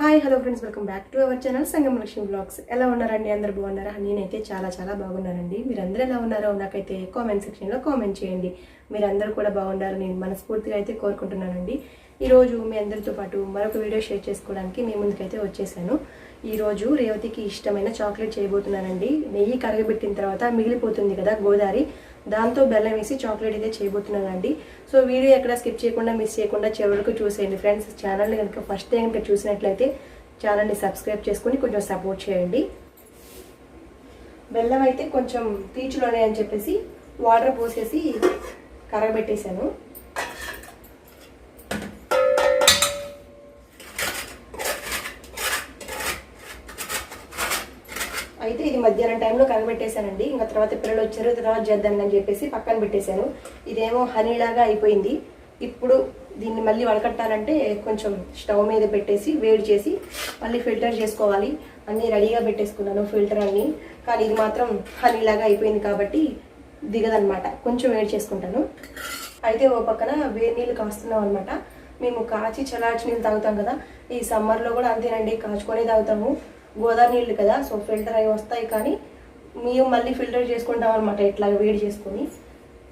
Hi hello friends welcome back to our channel Sangam Lakshmi blogs ఎలా ఉన్నారండి? అందరు బాగున్నారా? నేనైతే చాలా చాలా బాగున్నానండి. మీరందరూ ఎలా ఉన్నారో నాకైతే కామెంట్ సెక్షన్లో కామెంట్ చేయండి. మీరందరూ కూడా బాగున్నారు నేను మనస్ఫూర్తిగా అయితే కోరుకుంటున్నానండి. ఈరోజు మీ అందరితో పాటు మరొక వీడియో షేర్ చేసుకోవడానికి మీ ముందుకైతే వచ్చేసాను. ఈరోజు రేవతికి ఇష్టమైన చాక్లెట్ చేయబోతున్నానండి. నెయ్యి కరగబెట్టిన తర్వాత మిగిలిపోతుంది కదా గోదావరి దాంతో బెల్లం వేసి చాక్లెట్ అయితే చేయబోతున్నానండి. సో వీడియో ఎక్కడ స్కిప్ చేయకుండా మిస్ చేయకుండా చివరికి చూసేయండి. ఫ్రెండ్స్ ఛానల్ని కనుక ఫస్ట్ టైం కనుక చూసినట్లయితే ఛానల్ని సబ్స్క్రైబ్ చేసుకుని కొంచెం సపోర్ట్ చేయండి. బెల్లం అయితే కొంచెం పీచులోనే అని చెప్పేసి వాటర్ పోసేసి కరగబెట్టేశాను అయితే ఇది మధ్యాహ్నం టైంలో కరగబెట్టేశానండి ఇంకా తర్వాత పిల్లలు వచ్చారు తర్వాత చేద్దాం అని చెప్పేసి పక్కన పెట్టేశాను. ఇదేమో హనీ లాగా అయిపోయింది. ఇప్పుడు దీన్ని మళ్ళీ వడకట్టాలంటే కొంచెం స్టవ్ మీద పెట్టేసి వేడి చేసి మళ్ళీ ఫిల్టర్ చేసుకోవాలి. అన్నీ రెడీగా పెట్టేసుకున్నాను ఫిల్టర్ అన్ని. కానీ ఇది మాత్రం హనీ లాగా అయిపోయింది కాబట్టి దిగదనమాట. కొంచెం వేడి చేసుకుంటాను. అయితే ఓ పక్కన వేడి నీళ్ళు కాస్తున్నాం అనమాట మేము కాచి చలాచి నీళ్ళు తాగుతాం కదా. ఈ సమ్మర్లో కూడా అంతేనండి కాచుకొని తాగుతాము. గోదావరి నీళ్ళు కదా సో ఫిల్టర్ అవి వస్తాయి కానీ మేము మళ్ళీ ఫిల్టర్ చేసుకుంటాం అనమాట ఇట్లా వేడి చేసుకొని.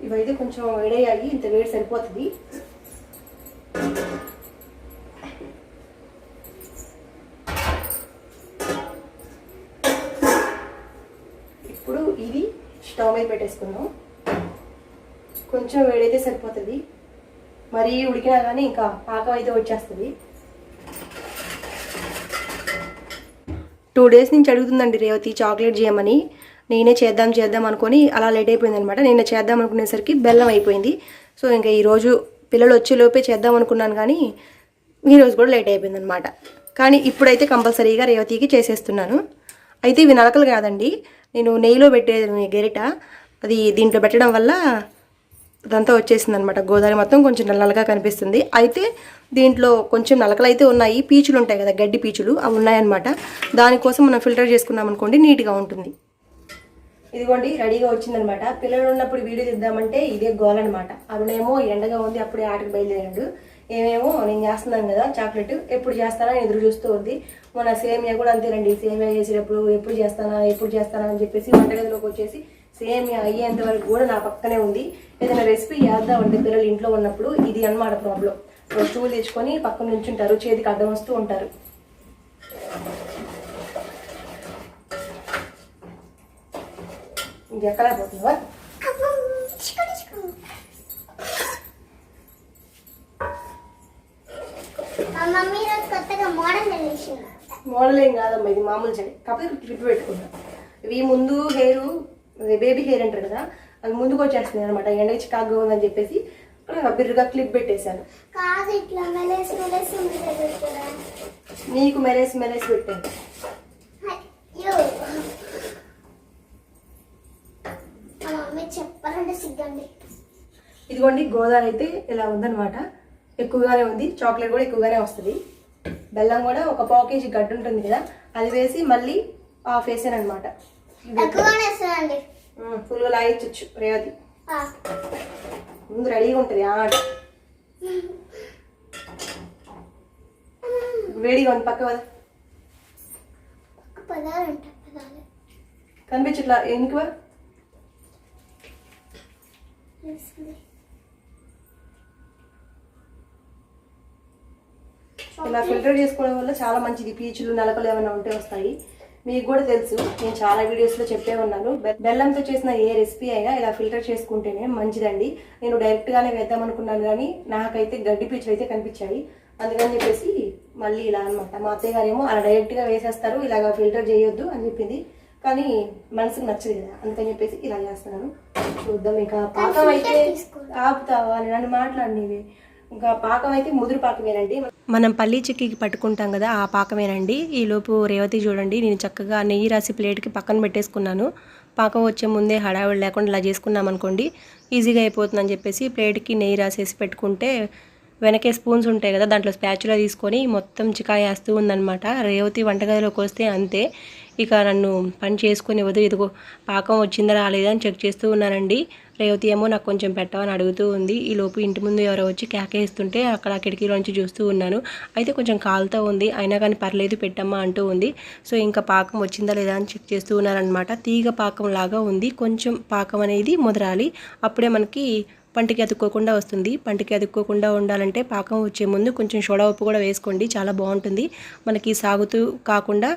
ఇవైతే కొంచెం వేడయ్యాయి ఇంత వేడి సరిపోతుంది. ఇప్పుడు ఇది స్టవ్ మీద పెట్టేసుకున్నాం కొంచెం వేడైతే సరిపోతుంది. మరీ ఉడికినా కానీ ఇంకా పాకం అయితే వచ్చేస్తుంది. డేస్ నుంచి అడుగుతుందండి రేవతి చాక్లెట్ చేయమని. నేనే చేద్దాం చేద్దాం అనుకొని అలా లేట్ అయిపోయింది అనమాట నేను చేద్దాం అనుకునేసరికి బెల్లం అయిపోయింది. సో ఇంకా ఈరోజు పిల్లలు వచ్చే లోపే చేద్దాం అనుకున్నాను కానీ ఈరోజు కూడా లేట్ అయిపోయింది అనమాట కానీ ఇప్పుడైతే కంపల్సరీగా రేవతికి చేసేస్తున్నాను. అయితే ఇవి నలకలు కాదండి. నేను నెయ్యిలో పెట్టేది గెరిట. అది దీంట్లో పెట్టడం వల్ల అదంతా వచ్చేసింది అనమాట గోదావరి మొత్తం కొంచెం నల్లగా కనిపిస్తుంది. అయితే దీంట్లో కొంచెం నలకలు అయితే ఉన్నాయి. పీచులు ఉంటాయి కదా గడ్డి పీచులు. అవి ఉన్నాయన్నమాట. దానికోసం మనం ఫిల్టర్ చేసుకున్నాం అనుకోండి నీట్గా ఉంటుంది. ఇదిగోండి రెడీగా వచ్చిందనమాట పిల్లలు ఉన్నప్పుడు వీడియో తీద్దామంటే ఇదే గోల్ అనమాట అరుణేమో ఎండగా ఉంది అప్పుడే ఆటకు బయలుదేరాడు. ఏమేమో నేను చేస్తున్నాను కదా చాక్లెట్. ఎప్పుడు చేస్తానా ఎదురు చూస్తూ ఉంది. మన సేమియా కూడా అంతేనండి సేమియా చేసేటప్పుడు ఎప్పుడు చేస్తానా ఎప్పుడు చేస్తానా అని చెప్పేసి వంటగదిలోకి వచ్చేసి సేమియా అయ్యేంత వరకు కూడా నా పక్కనే ఉంది. ఏదైనా రెసిపీ చేద్దామంటే పిల్లలు ఇంట్లో ఉన్నప్పుడు ఇది అన్నమాట ప్రాబ్లం. వస్తువులు తెచ్చుకొని పక్కన నుంచుంటారు. చేతికి అడ్డం వస్తూ ఉంటారు. ఇంకెక్కడా పోతున్నావా మా మోడల్ ఏం కాదమ్మా ఇది మామూలు చెడి కాకపోతే ట్రిప్ పెట్టుకుంటాం. ఇవి ముందు హెయిర్ బేబీ హెయిర్ అంటారు కదా అవి ముందుకు వచ్చేస్తున్నాయి అనమాట ఎండకి చికాగ్గా ఉందని చెప్పేసి బిర్రుగా క్లిప్ పెట్టేశాను. నీకు మెరేసి మెరేసి పెట్టాను. ఇదిగోండి గోదావరి అయితే ఇలా ఉందన్నమాట. ఎక్కువగానే ఉంది. చాక్లెట్ కూడా ఎక్కువగానే వస్తుంది. బెల్లం కూడా ఒక పావు కేజీ గడ్డ ఉంటుంది కదా అది వేసి మళ్ళీ హాఫ్ వేసాను అనమాట ఫుల్గా లాగించవచ్చు రేవతి. ముందు రెడీగా ఉంటుంది ఆట వేడిగా ఉంది పక్క వద కనిపించట్లా ఎందుకు ఇలా ఫిల్టర్ చేసుకోవడం వల్ల చాలా మంచిది పీచులు నలకలు ఏమైనా ఉంటే వస్తాయి. మీకు కూడా తెలుసు నేను చాలా వీడియోస్లో చెప్పే ఉన్నాను. బెల్లంతో చేసిన ఏ రెసిపీ అయినా ఇలా ఫిల్టర్ చేసుకుంటేనే మంచిదండి. నేను డైరెక్ట్గానే వేద్దాం అనుకున్నాను కానీ నాకైతే గడ్డి పీచులు అయితే కనిపించాయి. అందుకని చెప్పేసి మళ్ళీ ఇలా అనమాట మా అత్తయ్య గారేమో అలా డైరెక్ట్గా వేసేస్తారు ఇలాగ ఫిల్టర్ చేయొద్దు అని చెప్పింది. కానీ మనసుకు నచ్చదు కదా అందుకని చెప్పేసి ఇలా చేస్తున్నాను. చూద్దాం ఇంకా పాకం అయితే ఆపుతావా? అని నన్ను మాట్లాడినవి. ఇంకా పాకం అయితే ముదురు పాకమేనండి. మనం పల్లీ చిక్కీకి పట్టుకుంటాం కదా ఆ పాకమేనండి. ఈలోపు రేవతి చూడండి నేను చక్కగా నెయ్యి రాసి ప్లేట్కి పక్కన పెట్టేసుకున్నాను. పాకం వచ్చే ముందే హడావిడి లేకుండా ఇలా చేసుకున్నాం అనుకోండి ఈజీగా అయిపోతుందని చెప్పేసి ప్లేట్కి నెయ్యి రాసేసి పెట్టుకుంటే వెనకే స్పూన్స్ ఉంటాయి కదా దాంట్లో స్పాచులా తీసుకొని మొత్తం చికాయ వేస్తూ ఉందన్నమాట. రేవతి వంటగదిలోకి వస్తే అంతే. ఇక నన్ను పని చేసుకుని వద్దు ఇదిగో పాకం వచ్చిందా రాలేదా అని చెక్ చేస్తూ ఉన్నానండి. రేవతి ఏమో నాకు కొంచెం పెట్టవని అడుగుతూ ఉంది. ఈ లోపు ఇంటి ముందు ఎవరో వచ్చి కేకేస్తుంటే అక్కడ కిటికీలోంచి చూస్తూ ఉన్నాను. అయితే కొంచెం కాలుతో ఉంది. అయినా కానీ పర్లేదు పెట్టమ్మా అంటూ ఉంది. సో ఇంకా పాకం వచ్చిందా లేదా అని చెక్ చేస్తూ ఉన్నారనమాట తీగ పాకం లాగా ఉంది. కొంచెం పాకం అనేది ముదరాలి. అప్పుడే మనకి పంటికి అతుక్కోకుండా వస్తుంది. పంటికి అతుక్కోకుండా ఉండాలంటే పాకం వచ్చే ముందు కొంచెం సోడా ఉప్పు కూడా వేసుకోండి. చాలా బాగుంటుంది. మనకి సాగుతూ కాకుండా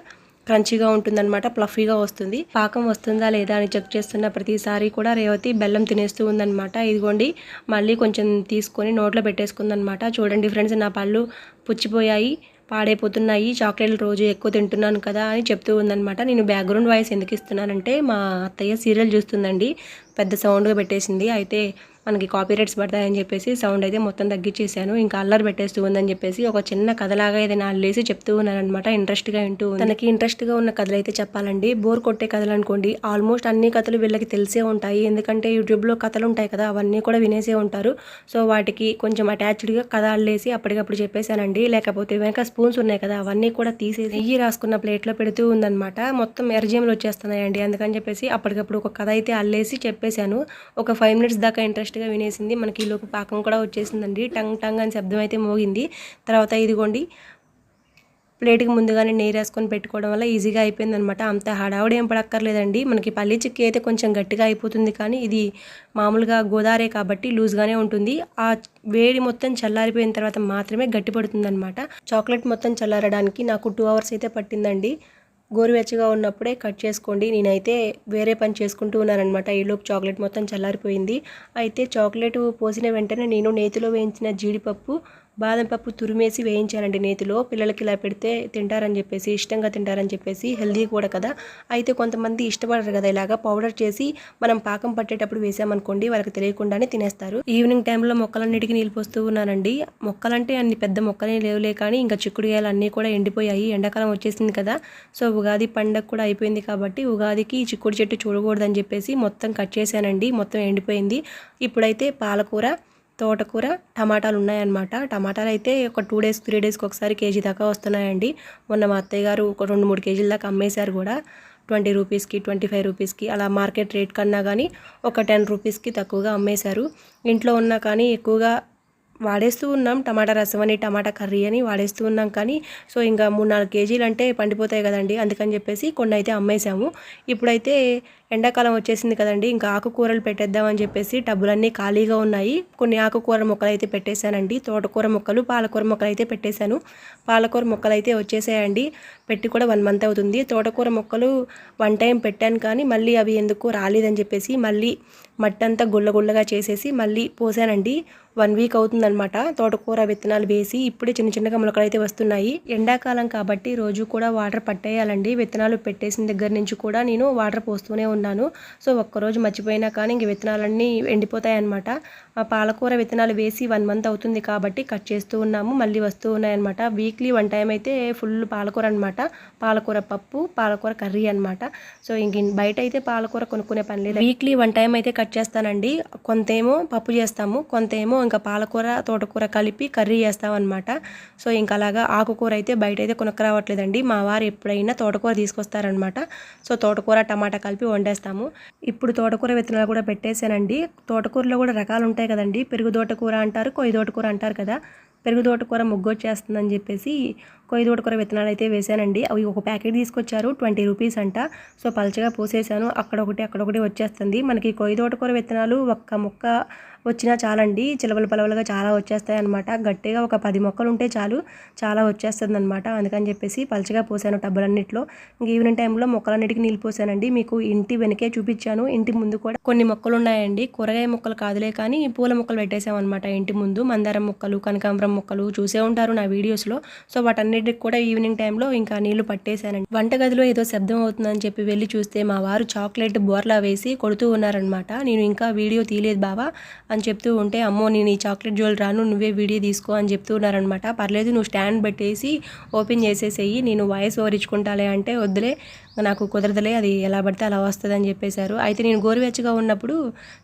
క్రంచీగా ఉంటుందన్నమాట ప్లఫీగా వస్తుంది. పాకం వస్తుందా లేదా అని చెక్ చేస్తున్న ప్రతిసారి కూడా రేవతి బెల్లం తినేస్తూ ఉందన్నమాట. ఇదిగోండి మళ్ళీ కొంచెం తీసుకొని నోట్లో పెట్టేసుకుందనమాట చూడండి ఫ్రెండ్స్ నా పళ్ళు పుచ్చిపోయాయి పాడైపోతున్నాయి చాక్లెట్లు రోజు ఎక్కువ తింటున్నాను కదా అని చెప్తూ ఉందన్నమాట. నేను బ్యాక్గ్రౌండ్ వాయిస్ ఎందుకు ఇస్తున్నానంటే మా అత్తయ్య సీరియల్ చూస్తుందండి పెద్ద సౌండ్గా పెట్టేసింది. అయితే మనకి కాపీరైట్స్ పడతాయని చెప్పేసి సౌండ్ అయితే మొత్తం తగ్గించేశాను ఇంకా అల్లరి పెట్టేస్తూ ఉందని చెప్పేసి ఒక చిన్న కథలాగా ఏదైనా అల్లేసి చెప్తూ ఉన్నానమాట ఇంట్రెస్ట్గా వింటూ తనకి ఇంట్రెస్ట్గా ఉన్న కథలు అయితే చెప్పాలండి. బోర్ కొట్టే కథలు అనుకోండి. ఆల్మోస్ట్ అన్ని కథలు వీళ్ళకి తెలిసే ఉంటాయి. ఎందుకంటే యూట్యూబ్లో కథలు ఉంటాయి కదా అవన్నీ కూడా వినేసే ఉంటారు. సో వాటికి కొంచెం అటాచ్డ్గా కథ అల్లేసి అప్పటికప్పుడు చెప్పేశానండి. లేకపోతే వెనక స్పూన్స్ ఉన్నాయి కదా అవన్నీ కూడా తీసేసి నెయ్యి రాసుకున్న ప్లేట్లో పెడుతూ ఉందన్నమాట. మొత్తం ఎర్రజీములు వచ్చేస్తున్నాయండి. అందుకని చెప్పేసి అప్పటికప్పుడు ఒక కథ అయితే అల్లేసి చెప్పేశాను. ఒక ఫైవ్ మినిట్స్ దాకా ఇంట్రెస్ట్ ఇంట్రెస్ట్గా వినేసింది. మనకి ఈ లోపు పాకం కూడా వచ్చేసిందండి. టంగ్ టంగ్ అని శబ్దం అయితే మోగింది. తర్వాత ఇదిగోండి ప్లేట్కి ముందుగానే నెయ్యి రాసుకొని పెట్టుకోవడం వల్ల ఈజీగా అయిపోయింది అనమాట అంత హడావుడి ఏం పడక్కర్లేదండి. మనకి పల్లి చిక్కి అయితే కొంచెం గట్టిగా అయిపోతుంది కానీ ఇది మామూలుగా గోదారే కాబట్టి లూజ్గానే ఉంటుంది. ఆ వేడి మొత్తం చల్లారిపోయిన తర్వాత మాత్రమే గట్టి పడుతుందనమాట చాక్లెట్ మొత్తం చల్లారడానికి నాకు టూ అవర్స్ అయితే పట్టిందండి. గోరువెచ్చగా ఉన్నప్పుడే కట్ చేసుకోండి. నేనైతే వేరే పని చేసుకుంటూ ఉన్నానమాట ఈలోపు చాక్లెట్ మొత్తం చల్లారిపోయింది. అయితే చాక్లెట్ పోసిన వెంటనే నేను నేతిలో వేయించిన జీడిపప్పు బాదం పప్పు తురిమేసి వేయించానండి నేతిలో. పిల్లలకి ఇలా పెడితే తింటారని చెప్పేసి ఇష్టంగా తింటారని చెప్పేసి హెల్దీ కూడా కదా. అయితే కొంతమంది ఇష్టపడరు కదా ఇలాగా. పౌడర్ చేసి మనం పాకం పట్టేటప్పుడు వేసామనుకోండి వాళ్ళకి తెలియకుండానే తినేస్తారు. ఈవినింగ్ టైంలో మొక్కలన్నిటికీ నీళ్ళు పోస్తూ ఉన్నానండి. మొక్కలంటే అన్ని పెద్ద మొక్కలే లేవులే కానీ ఇంకా చిక్కుడుగాయలు అన్నీ కూడా ఎండిపోయాయి. ఎండాకాలం వచ్చేసింది కదా. సో ఉగాది పండగ కూడా అయిపోయింది కాబట్టి ఉగాదికి చిక్కుడు చెట్టు చూడకూడదని చెప్పేసి మొత్తం కట్ చేశానండి. మొత్తం ఎండిపోయింది. ఇప్పుడైతే పాలకూర తోటకూర టమాటాలు ఉన్నాయన్నమాట టమాటాలు అయితే ఒక టూ డేస్ త్రీ డేస్కి ఒకసారి కేజీ దాకా వస్తున్నాయండి. మొన్న మా అత్తయ్య గారు ఒక రెండు మూడు కేజీల దాకా అమ్మేశారు కూడా. ట్వంటీ రూపీస్కి ట్వంటీ ఫైవ్ రూపీస్కి అలా మార్కెట్ రేట్ కన్నా కానీ ఒక టెన్ రూపీస్కి తక్కువగా అమ్మేశారు. ఇంట్లో ఉన్నా కానీ ఎక్కువగా వాడేస్తూ ఉన్నాం. టమాటా రసం అని టమాటా కర్రీ అని వాడేస్తూ ఉన్నాం కానీ సో ఇంకా మూడు నాలుగు కేజీలు అంటే పండిపోతాయి కదండి. అందుకని చెప్పేసి కొన్ని అయితే అమ్మేశాము. ఇప్పుడైతే ఎండాకాలం వచ్చేసింది కదండి ఇంకా ఆకుకూరలు పెట్టేద్దామని చెప్పేసి టబ్బులన్నీ ఖాళీగా ఉన్నాయి. కొన్ని ఆకుకూర మొక్కలు అయితే పెట్టేశానండి తోటకూర మొక్కలు పాలకూర మొక్కలు అయితే పెట్టేశాను. పాలకూర మొక్కలు అయితే వచ్చేసాయండి పెట్టి కూడా వన్ మంత్ అవుతుంది. తోటకూర మొక్కలు వన్ టైం పెట్టాను కానీ మళ్ళీ అవి ఎందుకు రాలేదని చెప్పేసి మళ్ళీ మట్టి అంతా గుల్ల గుల్లగా చేసేసి మళ్ళీ పోసానండి. వన్ వీక్ అవుతుందనమాట తోటకూర విత్తనాలు వేసి ఇప్పుడే చిన్న చిన్నగా మొలకలు అయితే వస్తున్నాయి. ఎండాకాలం కాబట్టి రోజు కూడా వాటర్ పట్టేయాలండి. విత్తనాలు పెట్టేసిన దగ్గర నుంచి కూడా నేను వాటర్ పోస్తూనే ఉన్నాను సో ఒక్కరోజు మర్చిపోయినా కానీ ఇంక విత్తనాలన్నీ ఎండిపోతాయి అనమాట పాలకూర విత్తనాలు వేసి వన్ మంత్ అవుతుంది కాబట్టి కట్ చేస్తూ ఉన్నాము. మళ్ళీ వస్తూ ఉన్నాయన్నమాట. వీక్లీ వన్ టైం అయితే ఫుల్ పాలకూర అనమాట పాలకూర పప్పు పాలకూర కర్రీ అనమాట సో ఇంక బయట అయితే పాలకూర కొనుక్కునే పని లేదు. వీక్లీ వన్ టైం అయితే కట్ చేస్తానండి. కొంతేమో పప్పు చేస్తాము కొంతేమో ఇంకా పాలకూర తోటకూర కలిపి కర్రీ చేస్తామన్నమాట సో ఇంకా అలాగా ఆకుకూర అయితే బయట అయితే కొనుక్కరావట్లేదండి. మా వారు ఎప్పుడైనా తోటకూర తీసుకొస్తారనమాట సో తోటకూర టమాటా కలిపి వండేస్తాము. ఇప్పుడు తోటకూర విత్తనాలు కూడా పెట్టేశానండి. తోటకూరలో కూడా రకాలు ఉంటాయి కదండి. పెరుగు తోటకూర అంటారు కొయ్య తోటకూర అంటారు కదా. పెరుగు తోటకూర ముగ్గు వచ్చేస్తుందని చెప్పేసి కొయ్యి తోటకూర విత్తనాలు అయితే వేశానండి. అవి ఒక ప్యాకెట్ తీసుకొచ్చారు ట్వంటీ రూపీస్ అంట. సో పలచగా పోసేసాను అక్కడ ఒకటి అక్కడ ఒకటి వచ్చేస్తుంది. మనకి కొయ్యి తోటకూర విత్తనాలు ఒక్క మొక్క వచ్చినా చాలండి. చిలవలు పలవలుగా చాలా వచ్చేస్తాయి అనమాట గట్టిగా ఒక పది మొక్కలు ఉంటే చాలు చాలా వచ్చేస్తుంది అనమాట అందుకని చెప్పేసి పలచగా పోసాను టబ్బులన్నింటిలో. ఇంక ఈవినింగ్ టైంలో మొక్కలన్నిటికీ నీళ్ళు పోసానండి. మీకు ఇంటి వెనకే చూపించాను. ఇంటి ముందు కూడా కొన్ని మొక్కలు ఉన్నాయండి కూరగాయ మొక్కలు కాదులే కానీ పూల మొక్కలు పెట్టేసామన్నమాట ఇంటి ముందు. మందారం మొక్కలు కనకాంబరం మొక్కలు చూసే ఉంటారు నా వీడియోస్లో. సో వాటన్ని వాటన్నిటికి కూడా ఈవినింగ్ టైంలో ఇంకా నీళ్ళు పట్టేశానండి. వంటగదిలో ఏదో శబ్దం అవుతుందని చెప్పి వెళ్ళి చూస్తే మా వారు చాక్లెట్ బోర్లా వేసి కొడుతూ ఉన్నారనమాట నేను ఇంకా వీడియో తీయలేదు బావా అని చెప్తూ ఉంటే అమ్మో నేను ఈ చాక్లెట్ జ్యువెల్ రాను నువ్వే వీడియో తీసుకో అని చెప్తూ ఉన్నారనమాట పర్లేదు నువ్వు స్టాండ్ పెట్టేసి ఓపెన్ చేసేసేయి నేను వాయిస్ ఓవర్ ఇచ్చుకుంటాలే అంటే వద్దులే నాకు కుదరదులే అది ఎలా పడితే అలా వస్తుంది అని చెప్పేశారు. అయితే నేను గోరువెచ్చగా ఉన్నప్పుడు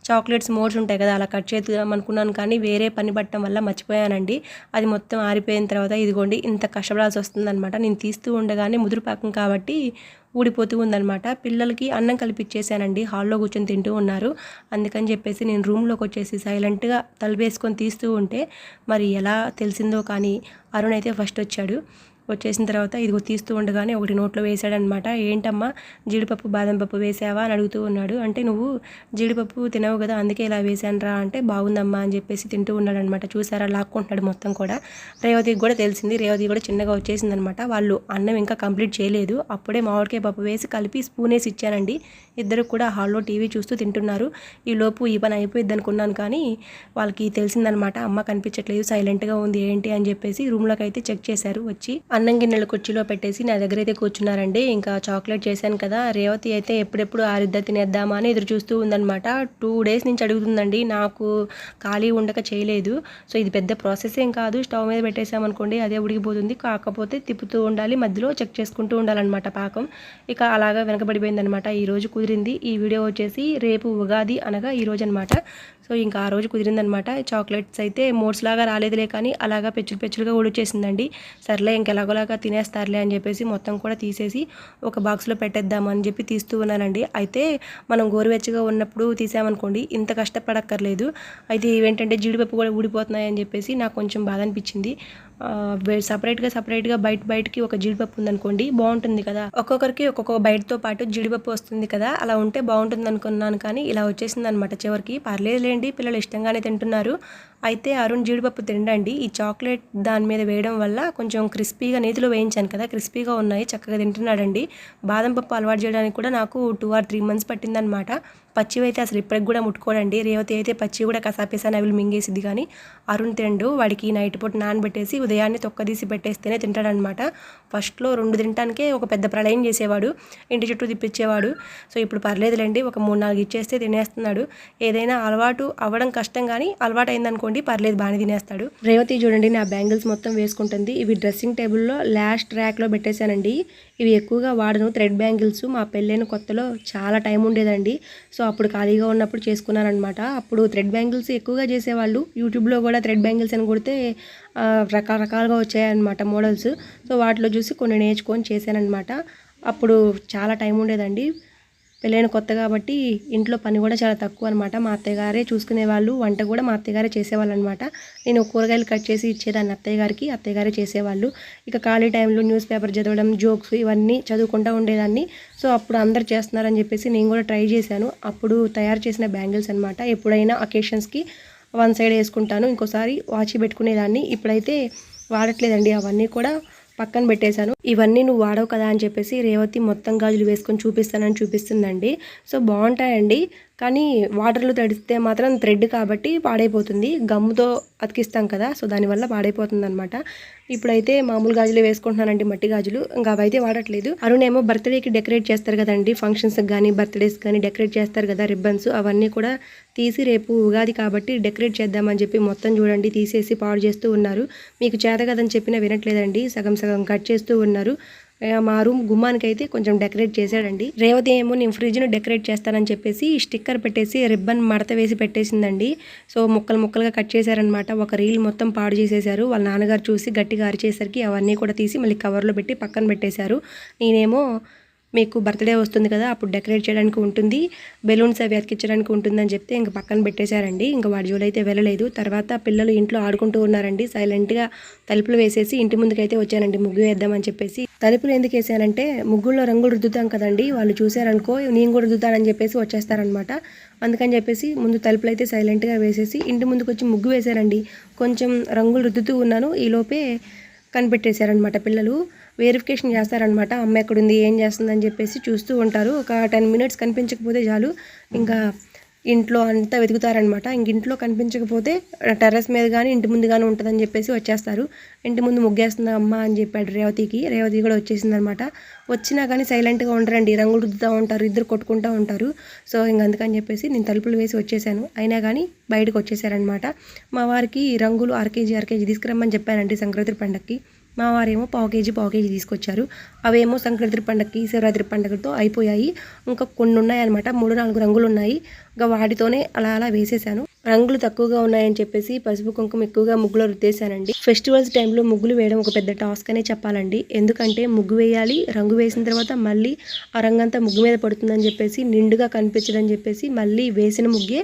చాక్లెట్స్ మోడ్స్ ఉంటాయి కదా అలా కట్ చేద్దాం అనుకున్నాను కానీ వేరే పని పట్టడం వల్ల మర్చిపోయానండి. అది మొత్తం ఆరిపోయిన తర్వాత ఇదిగోండి ఇంత కష్టపడాల్సి వస్తుందన్నమాట. నేను తీస్తూ ఉండగానే ముదురు పాకం కాబట్టి ఊడిపోతూ ఉందనమాట పిల్లలకి అన్నం కలిపిచ్చేసానండి. హాల్లో కూర్చొని తింటూ ఉన్నారు. అందుకని చెప్పేసి నేను రూమ్లోకి వచ్చేసి సైలెంట్గా తలుపేసుకొని తీస్తూ ఉంటే మరి ఎలా తెలిసిందో కానీ అరుణ్ అయితే ఫస్ట్ వచ్చాడు. వచ్చేసిన తర్వాత ఇదిగో తీస్తూ ఉండగానే ఒకటి నోట్లో వేసాడనమాట ఏంటమ్మా జీడిపప్పు బాదం పప్పు వేసావా? అని అడుగుతూ ఉన్నాడు. అంటే నువ్వు జీడిపప్పు తినవు కదా అందుకే ఇలా వేసానురా అంటే బాగుందమ్మా అని చెప్పేసి తింటూ ఉన్నాడనమాట చూసారా లాక్కుంటున్నాడు మొత్తం కూడా. రేవతికి కూడా తెలిసింది. రేవతి కూడా చిన్నగా వచ్చేసిందనమాట వాళ్ళు అన్నం ఇంకా కంప్లీట్ చేయలేదు. అప్పుడే మామిడికాయ పప్పు వేసి కలిపి స్పూన్ వేసి ఇచ్చానండి ఇద్దరు కూడా హాల్లో టీవీ చూస్తూ తింటున్నారు. ఈ లోపు ఈ పని అయిపోయింది అనుకున్నాను కానీ వాళ్ళకి తెలిసిందనమాట అమ్మ కనిపించట్లేదు సైలెంట్గా ఉంది ఏంటి? అని చెప్పేసి రూమ్లోకి అయితే చెక్ చేశారు వచ్చి. అన్నం గిన్నెలు కుర్చీలో పెట్టేసి నా దగ్గర అయితే కూర్చున్నారండి. ఇంకా చాక్లెట్ చేశాను కదా రేవతి అయితే ఎప్పుడెప్పుడు ఆరిద్ద తినేద్దామా అని ఎదురు చూస్తూ ఉందన్నమాట టూ డేస్ నుంచి అడుగుతుందండి నాకు ఖాళీ ఉండక చేయలేదు సో ఇది పెద్ద ప్రాసెస్ ఏం కాదు స్టవ్ మీద పెట్టేసామనుకోండి అదే ఉడికిపోతుంది కాకపోతే తిప్పుతూ ఉండాలి మధ్యలో చెక్ చేసుకుంటూ ఉండాలన్నమాట పాకం. ఇక అలాగా వెనకబడిపోయిందనమాట ఈ రోజు కుదిరింది. ఈ వీడియో వచ్చేసి రేపు ఉగాది అనగా ఈ రోజు అనమాట సో ఇంకా ఆ రోజు కుదిరిందనమాట. చాక్లెట్స్ అయితే మోడ్స్ లాగా రాలేదులే కానీ అలాగా పెచ్చులు పెచ్చులుగా ఊడిచేసిందండి సర్లే ఇంకెలాగోలాగా తినేస్తారులే అని చెప్పేసి మొత్తం కూడా తీసేసి ఒక బాక్స్లో పెట్టేద్దామని చెప్పి తీస్తూ ఉన్నానండి. అయితే మనం గోరువెచ్చగా ఉన్నప్పుడు తీసామనుకోండి ఇంత కష్టపడక్కర్లేదు. అయితే ఇవేంటంటే జీడిపప్పు కూడా ఊడిపోతున్నాయి అని చెప్పేసి నాకు కొంచెం బాధ అనిపించింది సపరేట్గా సపరేట్గా బయట బయటకి ఒక జీడిపప్పు ఉందనుకోండి బాగుంటుంది కదా. ఒక్కొక్కరికి ఒక్కొక్క బయటతో పాటు జీడిపప్పు వస్తుంది కదా. అలా ఉంటే బాగుంటుంది అనుకున్నాను కానీ ఇలా వచ్చేసింది అనమాట చివరికి పర్లేదులేండి పిల్లలు ఇష్టంగానే తింటున్నారు. అయితే అరుణ్ జీడిపప్పు తినండి. ఈ చాక్లెట్ దాని మీద వేయడం వల్ల కొంచెం క్రిస్పీగా నేతిలో వేయించాను కదా క్రిస్పీగా ఉన్నాయి చక్కగా తింటున్నాడండి. బాదం పప్పు అలవాటు చేయడానికి కూడా నాకు టూ ఆర్ త్రీ మంత్స్ పట్టిందనమాట పచ్చివి అయితే అసలు ఇప్పటికి కూడా ముట్టుకోడండి. రేవతి అయితే పచ్చి కూడా కసాపేసాను అవి మింగేసిద్ది కానీ అరుణ్ తిండు వాడికి నైట్ పూట నానబెట్టేసి ఉదయాన్నే తొక్కదీసి పెట్టేస్తేనే తింటాడనమాట ఫస్ట్లో రెండు తినటానికే ఒక పెద్ద ప్రళయం చేసేవాడు. ఇంటి చుట్టూ తిప్పించేవాడు సో ఇప్పుడు పర్లేదులేండి. ఒక మూడు నాలుగు ఇచ్చేస్తే తినేస్తున్నాడు. ఏదైనా అలవాటు అవ్వడం కష్టం కానీ అలవాటు అయిందనుకో అనుకోండి పర్లేదు బాగానే తినేస్తాడు. రేవతి చూడండి నా బ్యాంగిల్స్ మొత్తం వేసుకుంటుంది. ఇవి డ్రెస్సింగ్ టేబుల్లో లాస్ట్ ర్యాక్లో పెట్టేశానండి. ఇవి ఎక్కువగా వాడను. థ్రెడ్ బ్యాంగిల్స్ మా పెళ్ళైన కొత్తలో చాలా టైం ఉండేదండి. సో అప్పుడు ఖాళీగా ఉన్నప్పుడు చేసుకున్నానమాట అనమాట అప్పుడు థ్రెడ్ బ్యాంగిల్స్ ఎక్కువగా చేసేవాళ్ళు. యూట్యూబ్లో కూడా థ్రెడ్ బ్యాంగిల్స్ అని కొడితే రకరకాలుగా వచ్చాయన్నమాట మోడల్స్. సో వాటిలో చూసి కొన్ని నేర్చుకొని చేశానమాట అప్పుడు చాలా టైం ఉండేదండి. పెళ్ళైన కొత్త కాబట్టి ఇంట్లో పని కూడా చాలా తక్కువ అనమాట మా అత్తయ్య చూసుకునే వాళ్ళు వంట కూడా మా అత్తయ్యగారే చేసేవాళ్ళు అనమాట నేను కూరగాయలు కట్ చేసి ఇచ్చేదాన్ని అత్తయ్య గారికి అత్తయ్య గారే చేసేవాళ్ళు. ఇక ఖాళీ టైంలో న్యూస్ పేపర్ చదవడం జోక్స్ ఇవన్నీ చదువుకుంటూ ఉండేదాన్ని. సో అప్పుడు అందరు చేస్తున్నారని చెప్పేసి నేను కూడా ట్రై చేశాను. అప్పుడు తయారు చేసిన బ్యాంగిల్స్ అనమాట ఎప్పుడైనా అకేషన్స్కి వన్ సైడ్ వేసుకుంటాను ఇంకోసారి వాచి పెట్టుకునేదాన్ని. ఇప్పుడైతే వాడట్లేదండి అవన్నీ కూడా పక్కన పెట్టేశాను. ఇవన్నీ నువ్వు వాడవు కదా అని చెప్పేసి రేవతి మొత్తం గాజులు వేసుకొని చూపిస్తానని చూపిస్తుందండి. సో బాగుంటాయండి. కానీ వాటర్లో తడిస్తే మాత్రం థ్రెడ్ కాబట్టి పాడైపోతుంది. గమ్ముతో అతికిస్తాం కదా సో దానివల్ల పాడైపోతుంది అనమాట ఇప్పుడైతే మామూలు గాజులు వేసుకుంటున్నానండి మట్టి గాజులు. ఇంకా అవైతే వాడట్లేదు. అరుణ్ ఏమో బర్త్డేకి డెకరేట్ చేస్తారు కదండి ఫంక్షన్స్కి కానీ బర్త్డేస్ కానీ డెకరేట్ చేస్తారు కదా రిబ్బన్స్ అవన్నీ కూడా తీసి రేపు ఉగాది కాబట్టి డెకరేట్ చేద్దామని చెప్పి మొత్తం చూడండి తీసేసి పాడు చేస్తూ ఉన్నారు. మీకు చేత కదని చెప్పినా వినట్లేదండి. సగం సగం కట్ చేస్తూ ఉన్నారు. మా రూమ్ గుమ్మానికి అయితే కొంచెం డెకరేట్ చేశాడండి. రేవతి ఏమో నేను ఫ్రిడ్జ్ను డెకరేట్ చేస్తానని చెప్పేసి స్టిక్కర్ పెట్టేసి రిబ్బన్ మడత వేసి పెట్టేసిందండి. సో ముక్కలు ముక్కలుగా కట్ చేశారనమాట ఒక రీల్ మొత్తం పాడు చేసేశారు. వాళ్ళ నాన్నగారు చూసి గట్టిగా అరిచేసరికి అవన్నీ కూడా తీసి మళ్ళీ కవర్లో పెట్టి పక్కన పెట్టేశారు. నేనేమో మీకు బర్త్డే వస్తుంది కదా అప్పుడు డెకరేట్ చేయడానికి ఉంటుంది బెలూన్స్ అవి అతికించడానికి ఉంటుందని చెప్తే ఇంక పక్కన పెట్టేశారండి. ఇంకా వాడి జోలు అయితే వెళ్ళలేదు. తర్వాత పిల్లలు ఇంట్లో ఆడుకుంటూ ఉన్నారండి. సైలెంట్గా తలుపులు వేసేసి ఇంటి ముందుకైతే వచ్చానండి. ముగ్గు వేద్దామని చెప్పేసి తలుపులు ఎందుకు వేసానంటే ముగ్గుల్లో రంగులు రుద్దుతాం కదండి. వాళ్ళు చూసారనుకో నేను కూడా రుద్దుతానని చెప్పేసి వచ్చేస్తారనమాట. అందుకని చెప్పేసి ముందు తలుపులు అయితే సైలెంట్గా వేసేసి ఇంటి ముందుకు వచ్చి ముగ్గు వేశారండి. కొంచెం రంగులు రుద్దుతూ ఉన్నాను. ఈలోపే కనిపెట్టేశారనమాట పిల్లలు. వెరిఫికేషన్ చేస్తారనమాట అమ్మ ఎక్కడుంది? ఏం చేస్తుందని చెప్పేసి చూస్తూ ఉంటారు. ఒక టెన్ మినిట్స్ కనిపించకపోతే చాలు. ఇంకా ఇంట్లో అంతా వెతుకుతారనమాట ఇంక ఇంట్లో కనిపించకపోతే టెర్రస్ మీద కానీ ఇంటి ముందు కానీ ఉంటుందని చెప్పేసి వచ్చేస్తారు. ఇంటి ముందు ముగ్గేస్తుంది అమ్మ అని చెప్పాడు రేవతికి. రేవతి కూడా వచ్చేసిందనమాట వచ్చినా కానీ సైలెంట్గా ఉండరండి. రంగులు రుద్దుతూ ఉంటారు. ఇద్దరు కొట్టుకుంటూ ఉంటారు. సో ఇంక అందుకని చెప్పేసి నేను తలుపులు వేసి వచ్చేసాను. అయినా కానీ బయటకు వచ్చేసారనమాట మా వారికి రంగులు అర కేజీ అర కేజీ తీసుకురమ్మని చెప్పానండి సంక్రాంతి పండగకి మా వారేమో పావు కేజీ పావు కేజీ తీసుకొచ్చారు. అవేమో సంక్రాంతి పండగకి శివరాత్రి పండగతో అయిపోయాయి. ఇంకా కొన్ని ఉన్నాయన్నమాట మూడు నాలుగు రంగులు ఉన్నాయి ఇంకా వాటితోనే అలా అలా వేసేసాను. రంగులు తక్కువగా ఉన్నాయని చెప్పేసి పసుపు కుంకుమ ఎక్కువగా ముగ్గులో రుద్దేశానండి. ఫెస్టివల్స్ టైంలో ముగ్గులు వేయడం ఒక పెద్ద టాస్క్ అనే చెప్పాలండి. ఎందుకంటే ముగ్గు వేయాలి రంగు వేసిన తర్వాత మళ్ళీ ఆ రంగంతా ముగ్గు మీద పడుతుందని చెప్పేసి నిండుగా కనిపించదని చెప్పేసి మళ్ళీ వేసిన ముగ్గే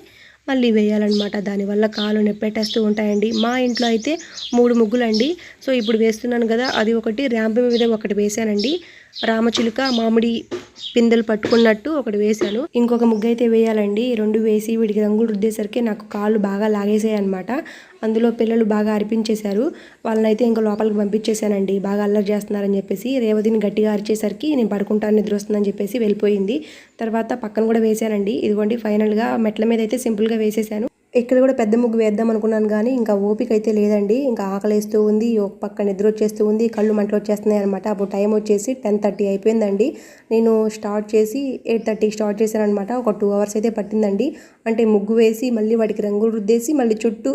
మళ్ళీ వేయాలన్నమాట. దానివల్ల కాలు నెప్పెట్టేస్తూ ఉంటాయండి. మా ఇంట్లో అయితే మూడు ముగ్గులండి. సో ఇప్పుడు వేస్తున్నాను కదా అది ఒకటి ర్యాంప్ మీద ఒకటి వేశానండి. రామచిలుక మామిడి పిందెలు పట్టుకున్నట్టు ఒకటి వేశాను. ఇంకొక ముగ్గు అయితే వేయాలండి రెండు వేసి వీడికి రంగులు రుద్దేసరికి నాకు కాళ్ళు బాగా లాగేసాయి అనమాట అందులో పిల్లలు బాగా అరిపించేశారు. వాళ్ళనైతే ఇంకా లోపలికి పంపించేశానండి. బాగా అల్లరి చేస్తున్నారని చెప్పేసి రేవతిని గట్టిగా అరిచేసరికి నేను పడుకుంటాను నిద్ర వస్తుందని చెప్పేసి వెళ్ళిపోయింది. తర్వాత పక్కన కూడా వేశానండి. ఇదిగోండి ఫైనల్గా మెట్ల మీద అయితే సింపుల్గా వేసేసాను. ఇక్కడ కూడా పెద్ద ముగ్గు వేద్దాం అనుకున్నాను కానీ ఇంకా ఓపిక అయితే లేదండి. ఇంకా ఆకలేస్తూ ఉంది ఒక పక్క నిద్ర వచ్చేస్తూ ఉంది కళ్ళు మంటలు వచ్చేస్తున్నాయి అనమాట అప్పుడు టైం వచ్చేసి టెన్ థర్టీ అయిపోయిందండి. నేను స్టార్ట్ చేసి ఎయిట్ థర్టీకి స్టార్ట్ చేశాను అనమాట ఒక టూ అవర్స్ అయితే పట్టిందండి. అంటే ముగ్గు వేసి మళ్ళీ వాటికి రంగులు రుద్దేసి మళ్ళీ చుట్టూ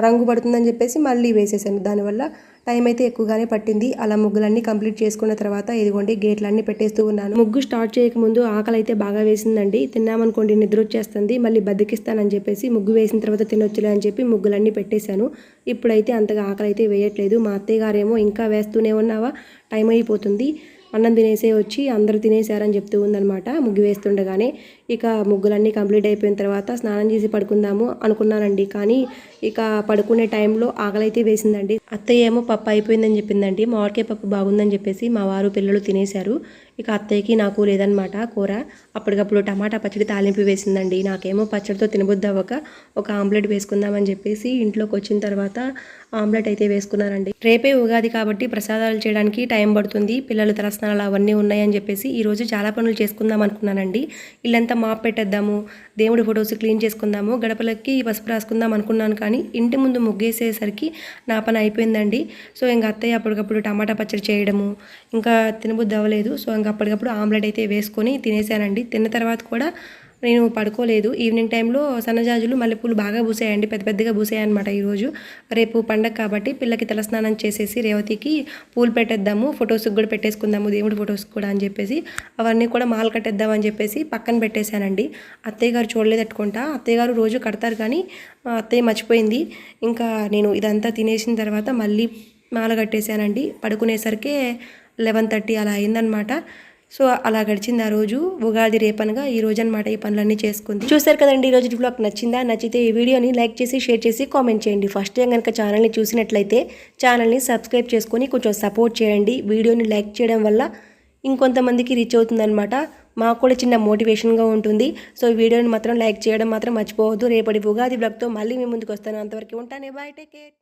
రంగు పడుతుందని చెప్పేసి మళ్ళీ వేసేసాను. దానివల్ల టైం అయితే ఎక్కువగానే పట్టింది. అలా ముగ్గులన్నీ కంప్లీట్ చేసుకున్న తర్వాత ఇదిగోండి గేట్లన్నీ పెట్టేస్తూ ఉన్నాను. ముగ్గు స్టార్ట్ చేయకముందు ఆకలి అయితే బాగా వేసిందండి. తిన్నామనుకోండి నిద్ర వచ్చేస్తుంది మళ్ళీ బద్దకిస్తానని చెప్పేసి ముగ్గు వేసిన తర్వాత తినొచ్చులే అని చెప్పి ముగ్గులన్నీ పెట్టేశాను. ఇప్పుడైతే అంతగా ఆకలి అయితే వేయట్లేదు. మా అత్తయ్య గారేమో ఇంకా వేస్తూనే ఉన్నావా? టైం అయిపోతుంది. అన్నం తినేసే వచ్చి అందరూ తినేశారని చెప్తూ ఉందనమాట ముగ్గు వేస్తుండగానే ఇక ముగ్గులన్నీ కంప్లీట్ అయిపోయిన తర్వాత స్నానం చేసి పడుకుందాము అనుకున్నానండి. కానీ ఇక పడుకునే టైంలో ఆకలి అయితే వేసిందండి. అత్తయ్య ఏమో పప్పు అయిపోయిందని చెప్పిందండి. మామిడికాయ పప్పు బాగుందని చెప్పేసి మా వారు పిల్లలు తినేశారు. ఇక అత్తయ్యకి నాకు లేదనమాట కూర. అప్పటికప్పుడు టమాటా పచ్చడి తాలింపు వేసిందండి. నాకేమో పచ్చడితో తినబుద్ది అవ్వక ఒక ఆమ్లెట్ వేసుకుందామని చెప్పేసి ఇంట్లోకి వచ్చిన తర్వాత ఆమ్లెట్ అయితే వేసుకున్నానండి. రేపే ఉగాది కాబట్టి ప్రసాదాలు చేయడానికి టైం పడుతుంది. పిల్లలు తలస్నానాలు అవన్నీ ఉన్నాయని చెప్పేసి ఈరోజు చాలా పనులు చేసుకుందాం అనుకున్నానండి. ఇల్లంతా మాప్ పెట్టేద్దాము దేవుడి ఫొటోస్ క్లీన్ చేసుకుందాము గడపలకి పసుపు రాసుకుందాం అనుకున్నాను కానీ ఇంటి ముందు ముగ్గేసేసరికి నా పని అయిపోయిందండి. సో ఇంకా అత్తయ్య అప్పటికప్పుడు టమాటా పచ్చడి చేయడము ఇంకా తినబుద్ధి అవ్వలేదు. సో ఇంకా అప్పటికప్పుడు ఆమ్లెట్ అయితే వేసుకొని తినేసానండి. తిన్న తర్వాత కూడా నేను పడుకోలేదు. ఈవినింగ్ టైంలో సన్నజాజులు మల్లెపూలు బాగా పూసాయండి. పెద్ద పెద్దగా పూసాయన్నమాట ఈరోజు. రేపు పండగ కాబట్టి పిల్లకి తలస్నానం చేసేసి రేవతికి పూలు పెట్టేద్దాము ఫొటోస్కి కూడా పెట్టేసుకుందాము దేవుడి ఫొటోస్ కూడా అని చెప్పేసి అవన్నీ కూడా మాల కట్టేద్దామని చెప్పేసి పక్కన పెట్టేశానండి. అత్తయ్య గారు చూడలేదట్టుకుంటా. అత్తయ్య గారు రోజు కడతారు కానీ అత్తయ్య మర్చిపోయింది. ఇంకా నేను ఇదంతా తినేసిన తర్వాత మళ్ళీ మాల కట్టేశానండి. పడుకునేసరికి లెవెన్ థర్టీ అలా అయిందనమాట సో అలా గడిచింది ఆ రోజు. ఉగాది రేపనగా ఈ రోజు అనమాట ఈ పనులన్నీ చేసుకుంది. చూసారు కదండి ఈ రోజు బ్లాగ్ నచ్చిందా? నచ్చితే ఈ వీడియోని లైక్ చేసి షేర్ చేసి కామెంట్ చేయండి. ఫస్ట్ టైం కనుక ఛానల్ని చూసినట్లయితే ఛానల్ని సబ్స్క్రైబ్ చేసుకొని కొంచెం సపోర్ట్ చేయండి. వీడియోని లైక్ చేయడం వల్ల ఇంకొంతమందికి రీచ్ అవుతుందన్నమాట. మాకు కూడా చిన్న మోటివేషన్గా ఉంటుంది. సో ఈ వీడియోని మాత్రం లైక్ చేయడం మాత్రం మర్చిపోవద్దు. రేపటి ఉగాది బ్లాగ్తో మళ్ళీ మీ ముందుకు వస్తాను. అంతవరకు ఉంటానే. Bye take care